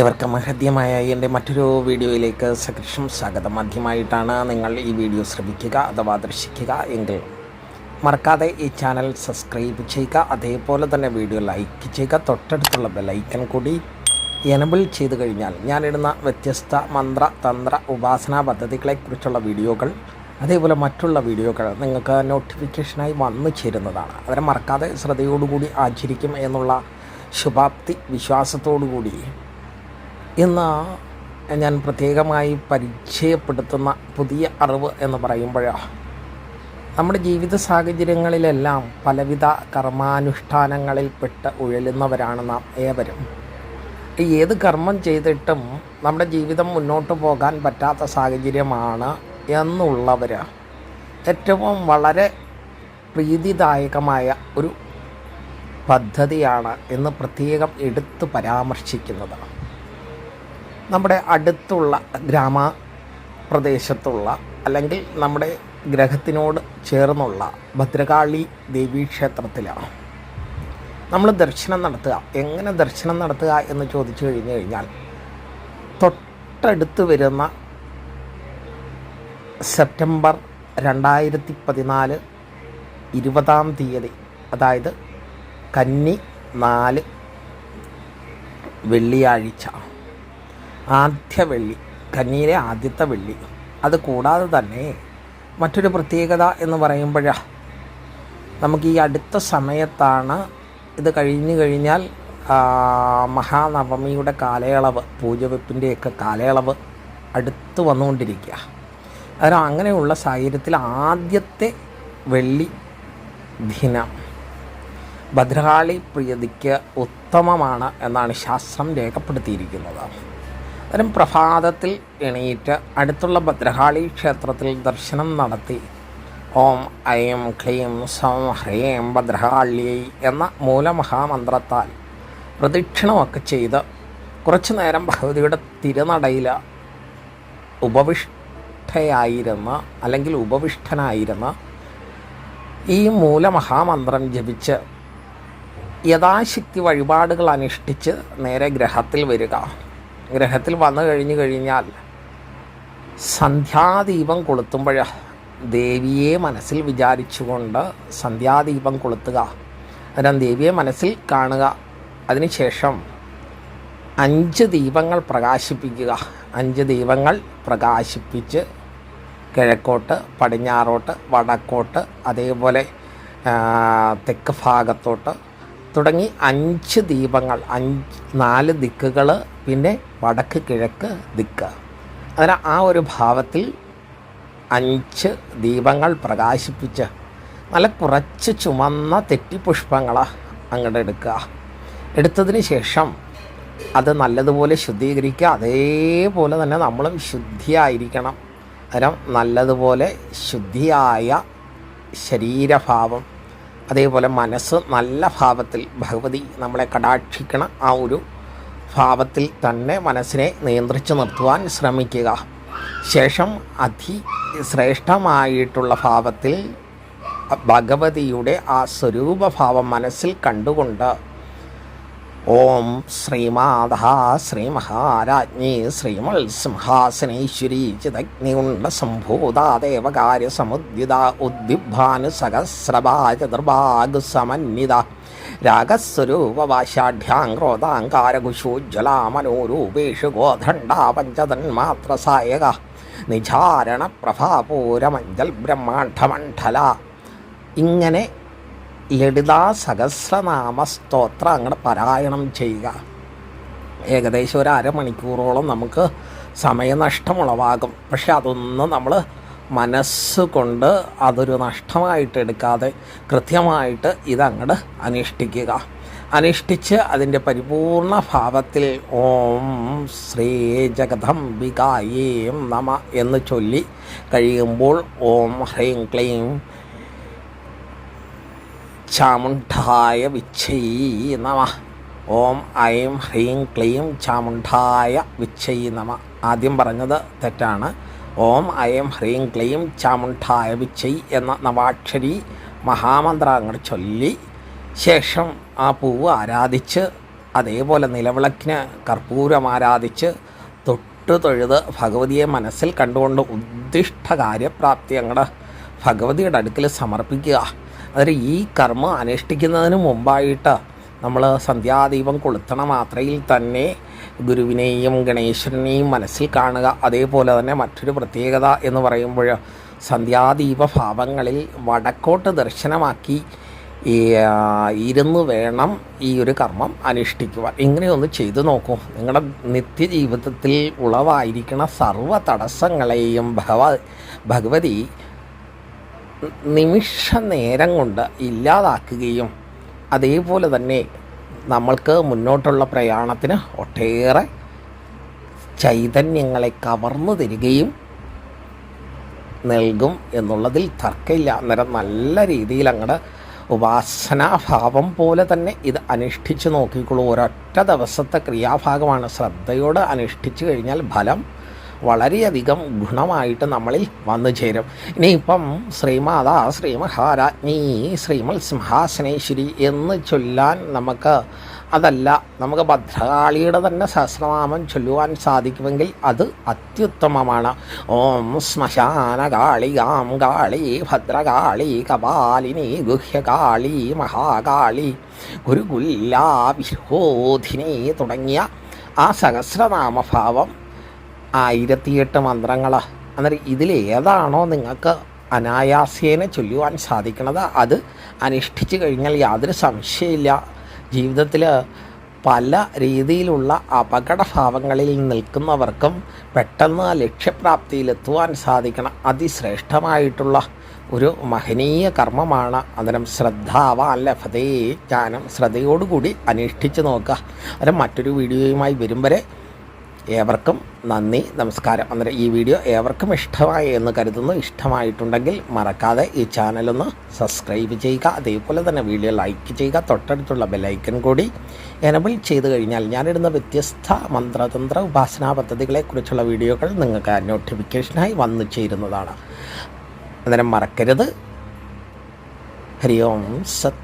ഏവർക്കും ഹൃദ്യമായ എന്റെ മറ്റൊരു വീഡിയോയിലേക്ക് സകൃഷം സ്വാഗതം. ആദ്യമായിട്ടാണ് നിങ്ങൾ ഈ വീഡിയോ ശ്രമിക്കുക അഥവാ ദർശിക്കുക എങ്കിൽ മറക്കാതെ ഈ ചാനൽ സബ്സ്ക്രൈബ് ചെയ്യുക അതേപോലെ തന്നെ വീഡിയോ ലൈക്ക് ചെയ്യുക തൊട്ടടുത്തുള്ള ബെലൈക്കൻ കൂടി എനബിൾ ചെയ്ത് കഴിഞ്ഞാൽ ഞാനിടുന്ന വ്യത്യസ്ത മന്ത്ര തന്ത്ര ഉപാസനാ പദ്ധതികളെക്കുറിച്ചുള്ള വീഡിയോകൾ അതേപോലെ മറ്റുള്ള വീഡിയോകൾ നിങ്ങൾക്ക് നോട്ടിഫിക്കേഷനായി വന്നു ചേരുന്നതാണ്. അതിനെ മറക്കാതെ ശ്രദ്ധയോടുകൂടി ആചരിക്കും എന്നുള്ള ശുഭാപ്തി വിശ്വാസത്തോടു കൂടി ഇന്ന് ഞാൻ പ്രത്യേകമായി പരിചയപ്പെടുത്തുന്ന പുതിയ അറിവ് എന്ന് പറയുമ്പോൾ നമ്മുടെ ജീവിത സാഹചര്യങ്ങളിലെല്ലാം പലവിധ കർമാനുഷ്ഠാനങ്ങളിൽപ്പെട്ട് ഉഴലുന്നവരാണ് നാം ഏവരും. ഏത് കർമ്മം ചെയ്തിട്ടും നമ്മുടെ ജീവിതം മുന്നോട്ട് പോകാൻ പറ്റാത്ത സാഹചര്യമാണ് എന്നുള്ളവർ ഏറ്റവും വളരെ പ്രീതിദായകമായ ഒരു പദ്ധതിയാണ് എന്ന് പ്രത്യേകം എടുത്തു പരാമർശിക്കുന്നത്. നമ്മുടെ അടുത്തുള്ള ഗ്രാമ പ്രദേശത്തുള്ള അല്ലെങ്കിൽ നമ്മുടെ ഗ്രഹത്തിനോട് ചേർന്നുള്ള ഭദ്രകാളി ദേവീ ക്ഷേത്രത്തിലാണ് നമ്മൾ ദർശനം നടത്തുക. എങ്ങനെ ദർശനം നടത്തുക എന്ന് ചോദിച്ചു കഴിഞ്ഞു കഴിഞ്ഞാൽ തൊട്ടടുത്ത് വരുന്ന സെപ്റ്റംബർ രണ്ടായിരത്തി പതിനാല് ഇരുപതാം തീയതി അതായത് കന്നി നാല് വെള്ളിയാഴ്ച. ആദ്യ വെള്ളി കന്നിയിലെ ആദ്യത്തെ വെള്ളി. അത് കൂടാതെ തന്നെ മറ്റൊരു പ്രത്യേകത എന്ന് പറയുമ്പോഴാണ് നമുക്ക് ഈ അടുത്ത സമയത്താണ് ഇത് കഴിഞ്ഞു കഴിഞ്ഞാൽ മഹാനവമിയുടെ കാലയളവ് പൂജവെപ്പിന്റെയൊക്കെ കാലയളവ് അടുത്ത് വന്നുകൊണ്ടിരിക്കുക. അതിന് അങ്ങനെയുള്ള സാഹചര്യത്തിൽ ആദ്യത്തെ വെള്ളി ദിനം ഭദ്രകാളി പ്രിയതിക്ക് ഉത്തമമാണ് എന്നാണ് ശാസ്ത്രം രേഖപ്പെടുത്തിയിരിക്കുന്നത്. അന്നേരം പ്രഭാതത്തിൽ എണീറ്റ് അടുത്തുള്ള ഭദ്രകാളി ക്ഷേത്രത്തിൽ ദർശനം നടത്തി. ഓം ഐം ക്ലീം സം ഹ്രീം ഭദ്രകാളിയൈ എന്ന മൂലമഹാമന്ത്രത്താൽ പ്രദക്ഷിണമൊക്കെ ചെയ്ത് കുറച്ചു നേരം ഭഗവതിയുടെ തിരുനടയിൽ ഉപവിഷ്ഠയായിരുന്ന അല്ലെങ്കിൽ ഉപവിഷ്ഠനായിരുന്ന ഈ മൂലമഹാമന്ത്രം ജപിച്ച് യഥാശക്തി വഴിപാടുകൾ അനുഷ്ഠിച്ച് നേരെ ഗ്രഹത്തിൽ വരിക. ഗ്രഹത്തിൽ വന്നു കഴിഞ്ഞു കഴിഞ്ഞാൽ സന്ധ്യാദീപം കൊളുത്തുമ്പോൾ ദേവിയെ മനസ്സിൽ വിചാരിച്ചുകൊണ്ട് സന്ധ്യാദീപം കൊളുത്തുക. അന്നേരം ദേവിയെ മനസ്സിൽ കാണുക. അതിനുശേഷം അഞ്ച് ദീപങ്ങൾ പ്രകാശിപ്പിക്കുക. അഞ്ച് ദീപങ്ങൾ പ്രകാശിപ്പിച്ച് കിഴക്കോട്ട് പടിഞ്ഞാറോട്ട് വടക്കോട്ട് അതേപോലെ തെക്ക് ഭാഗത്തോട്ട് തുടങ്ങി അഞ്ച് ദീപങ്ങൾ അഞ്ച് നാല് ദിക്കുകൾ പിന്നെ വടക്ക് കിഴക്ക് ദിക്ക്. അതിന് ആ ഒരു ഭാവത്തിൽ അഞ്ച് ദീപങ്ങൾ പ്രകാശിപ്പിച്ച് നല്ല കുറച്ച് ചുമന്ന തെറ്റിപ്പുഷ്പങ്ങൾ അങ്ങോട്ട് എടുക്കുക. എടുത്തതിന് ശേഷം അത് നല്ലതുപോലെ ശുദ്ധീകരിക്കുക. അതേപോലെ തന്നെ നമ്മളും ശുദ്ധിയായിരിക്കണം അന്നേരം നല്ലതുപോലെ ശുദ്ധിയായ ശരീരഭാവം അതേപോലെ മനസ്സ് നല്ല ഭാവത്തിൽ ഭഗവതി നമ്മളെ കടാക്ഷിക്കണ ആ ഒരു ഭാവത്തിൽ തന്നെ മനസ്സിനെ നിയന്ത്രിച്ച് നിർത്തുവാൻ ശ്രമിക്കുക. ശേഷം അതി ശ്രേഷ്ഠമായിട്ടുള്ള ഭാവത്തിൽ ഭഗവതിയുടെ ആ സ്വരൂപഭാവം മനസ്സിൽ കണ്ടുകൊണ്ട് ഓം ശ്രീമാത ശ്രീമഹാരാജ്ഞി ശ്രീമത്സിംഹാസനേശ്വരി ചിതഗ്നികുണ്ട സംഭൂത ദേവകാര്യ സമുദ്യുത സഹസ്രഭാ ചതുർഭാഗ് സമന്വിത രാഗസ്വരൂപവാശാഢ്യാങ്ക്രോധാങ്കാരകുശോജ്വല മനോരൂപേഷു ഗോധണ്ഡ പഞ്ചതന്മാത്രസായക നിജാരണ പ്രഭാപൂരമഞ്ജൽ ബ്രഹ്മാണ്ഡമണ്ഡല ഇങ്ങനെ ലളിതാ സഹസ്രനാമ സ്തോത്രം അങ്ങനെ പാരായണം ചെയ്യുക. ഏകദേശം ഒരു അരമണിക്കൂറോളം നമുക്ക് സമയനഷ്ടമുളവാകും. പക്ഷെ അതൊന്നും നമ്മൾ മനസ്സുകൊണ്ട് അതൊരു നഷ്ടമായിട്ട് എടുക്കാതെ കൃത്യമായിട്ട് ഇതങ്ങട് അനുഷ്ഠിക്കുക. അനുഷ്ഠിച്ച് അതിന്റെ പരിപൂർണ ഭാവത്തിൽ ഓം ശ്രീ ജഗദംബികായേം നമ എന്ന് ചൊല്ലി കഴിയുമ്പോൾ ഓം ഹ്രീം ക്ലീം ചാമുണ്ഡായ വിച്ഛയി നമ. ഓം ഐം ഹ്രീം ക്ലീം ചാമുണ്ടായ വിച്ഛയി നമ. ആദ്യം പറഞ്ഞത് തെറ്റാണ്. ഓം ഐം ഹ്രീം ക്ലീം ചാമുണ്ടായ വിച്ഛയി എന്ന നവാക്ഷരി മഹാമന്ത്രം അങ്ങോട്ട് ചൊല്ലി ശേഷം ആ പൂവ് ആരാധിച്ച് അതേപോലെ നിലവിളക്കിന് കർപ്പൂരം ആരാധിച്ച് തൊട്ട് തൊഴുത് ഭഗവതിയെ മനസ്സിൽ കണ്ടുകൊണ്ട് ഉദ്ദിഷ്ട കാര്യപ്രാപ്തി അങ്ങടെ ഭഗവതിയുടെ അടുക്കൽ സമർപ്പിക്കുക. അതായത് ഈ കർമ്മം അനുഷ്ഠിക്കുന്നതിന് മുമ്പായിട്ട് നമ്മൾ സന്ധ്യാദീപം കൊളുത്തണ മാത്രയിൽ തന്നെ ഗുരുവിനെയും ഗണേശനെയും മനസ്സിൽ കാണുക. അതേപോലെ തന്നെ മറ്റൊരു പ്രത്യേകത എന്ന് പറയുമ്പോൾ സന്ധ്യാദീപ ഭാവങ്ങളിൽ വടക്കോട്ട് ദർശനമാക്കി ഇരുന്ന് വേണം ഈ ഒരു കർമ്മം അനുഷ്ഠിക്കുവാൻ. ഇങ്ങനെയൊന്ന് ചെയ്തു നോക്കൂ. നിങ്ങളുടെ നിത്യജീവിതത്തിൽ ഉളവായിരിക്കുന്ന സർവ തടസ്സങ്ങളെയും ഭഗവ ഭഗവതി നിമിഷ നേരം കൊണ്ട് ഇല്ലാതാക്കുകയും അതേപോലെ തന്നെ നമ്മൾക്ക് മുന്നോട്ടുള്ള പ്രയാണത്തിന് ഒട്ടേറെ ചൈതന്യങ്ങളെ കവർന്നു തരികയും നൽകും എന്നുള്ളതിൽ തർക്കമില്ല. അന്നേരം നല്ല രീതിയിൽ അങ്ങടെ ഉപാസനാഭാവം പോലെ തന്നെ ഇത് അനുഷ്ഠിച്ച് നോക്കിക്കോളൂ. ഒരൊറ്റ ദിവസത്തെ ക്രിയാഭാഗമാണ്. ശ്രദ്ധയോടെ അനുഷ്ഠിച്ചു കഴിഞ്ഞാൽ ഫലം വളരെയധികം ഗുണമായിട്ട് നമ്മളിൽ വന്നു ചേരും. ഇനിയിപ്പം ശ്രീമാതാ ശ്രീ മഹാരാജ്ഞി ശ്രീമൽ സിംഹാസനേശ്വരി എന്ന് ചൊല്ലാൻ നമുക്ക് അതല്ല നമുക്ക് ഭദ്രകാളിയുടെ തന്നെ സഹസ്രനാമം ചൊല്ലുവാൻ സാധിക്കുമെങ്കിൽ അത് അത്യുത്തമമാണ്. ഓം ശ്മശാനകാളികാം കാളി ഭദ്രകാളി കപാലിനി ഗുഹ്യകാളി മഹാകാളി ഗുരുകുല്ലാ വിരോധിനി തുടങ്ങിയ ആ സഹസ്രനാമഭാവം ആയിരത്തിയെട്ട് മന്ത്രങ്ങൾ അന്നേരം ഇതിലേതാണോ നിങ്ങൾക്ക് അനായാസേന ചൊല്ലുവാൻ സാധിക്കുന്നത് അത് അനുഷ്ഠിച്ചു കഴിഞ്ഞാൽ യാതൊരു സംശയമില്ല. ജീവിതത്തിൽ പല രീതിയിലുള്ള അപകടഭാവങ്ങളിൽ നിൽക്കുന്നവർക്കും പെട്ടെന്ന് ലക്ഷ്യപ്രാപ്തിയിലെത്തുവാൻ സാധിക്കണം. അതിശ്രേഷ്ഠമായിട്ടുള്ള ഒരു മഹനീയ കർമ്മമാണ്. അന്നേരം ശ്രദ്ധാവാൻ ലഭതേ ജ്ഞാനം. ശ്രദ്ധയോടുകൂടി അനുഷ്ഠിച്ച് നോക്കുക. അന്നേരം മറ്റൊരു വീഡിയോയുമായി വരും വരെ ഏവർക്കും നന്ദി നമസ്കാരം. അന്നേരം ഈ വീഡിയോ ഏവർക്കും ഇഷ്ടമായി എന്ന് കരുതുന്നു. ഇഷ്ടമായിട്ടുണ്ടെങ്കിൽ മറക്കാതെ ഈ ചാനലൊന്ന് സബ്സ്ക്രൈബ് ചെയ്യുക. അതേപോലെ തന്നെ വീഡിയോ ലൈക്ക് ചെയ്യുക. തൊട്ടടുത്തുള്ള ബെലൈക്കൻ കൂടി എനബിൾ ചെയ്ത് കഴിഞ്ഞാൽ ഞാനിടുന്ന വ്യത്യസ്ത മന്ത്രതന്ത്ര ഉപാസനാ പദ്ധതികളെക്കുറിച്ചുള്ള വീഡിയോകൾ നിങ്ങൾക്ക് നോട്ടിഫിക്കേഷനായി വന്നു ചേരുന്നതാണ്. അന്നേരം മറക്കരുത്. ഹരി ഓം സത്